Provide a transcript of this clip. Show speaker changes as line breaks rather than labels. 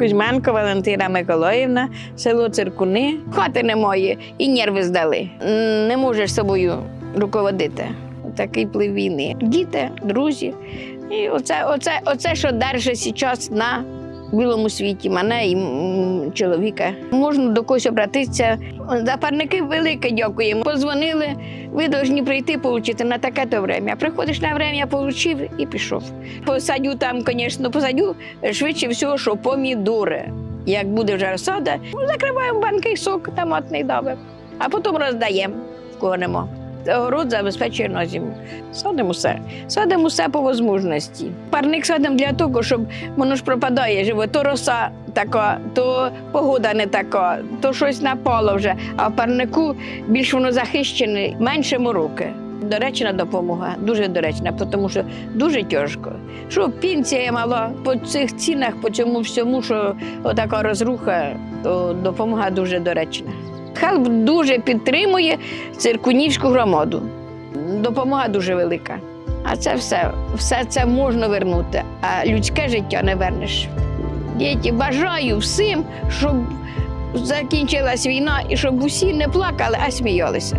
Кузьменко Валентина Миколаївна, село Циркуни. Хати немає і нерви здали. Не можеш собою руководити. Такий плив війни. Діти, друзі. І оце, оце, оце що держить зараз на білому світі, мене і чоловіка. Можна до когось обратитися. За парники велике дякуємо. Позвонили, ви повинні прийти отримати на таке то время. Приходиш на время, отримав і пішов. Посадю там, звісно, посадю швидше всього, що помідори. Як буде вже розсада, закриваємо банки, сок томатний давимо, а потім роздаємо, нема. Город забезпечує на зиму. Садимо все. Садимо все по можливості. Парник садимо для того, щоб воно ж пропадає живо. То роса така, то погода не така, то щось напало вже. А в парнику більш воно захищене, менше мороки. Доречна допомога, дуже доречна, тому що дуже тяжко. Що пенсія мала по цих цінах, по цьому всьому, що отака розруха, то допомога дуже доречна. Хелп дуже підтримує циркунівську громаду. Допомога дуже велика. А це все, все це можна вернути, а людське життя не вернеш. Діти, бажаю всім, щоб закінчилась війна і щоб усі не плакали, а сміялися.